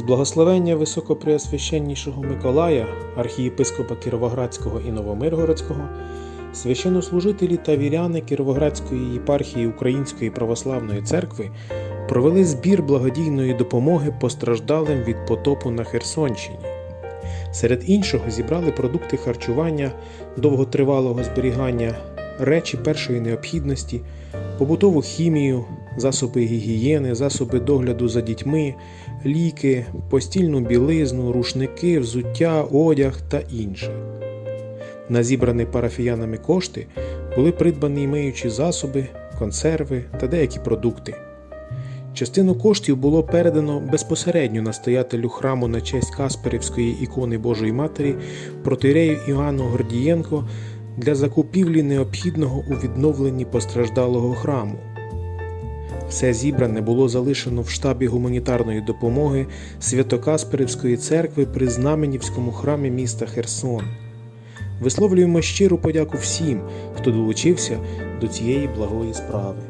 З благословення високопреосвященнішого Миколая, архієпископа Кіровоградського і Новомиргородського, священнослужителі та віряни Кіровоградської єпархії Української православної церкви провели збір благодійної допомоги постраждалим від потопу на Херсонщині. Серед іншого зібрали продукти харчування, довготривалого зберігання, речі першої необхідності, побутову хімію, засоби гігієни, засоби догляду за дітьми, ліки, постільну білизну, рушники, взуття, одяг та інше. На зібрані парафіянами кошти були придбані миючі засоби, консерви та деякі продукти. Частину коштів було передано безпосередньо настоятелю храму на честь Касперівської ікони Божої Матері протирею Іоанну Гордієнко для закупівлі необхідного у відновленні постраждалого храму. Все зібране було залишено в штабі гуманітарної допомоги Свято-Касперівської церкви при Знаменівському храмі міста Херсон. Висловлюємо щиру подяку всім, хто долучився до цієї благої справи.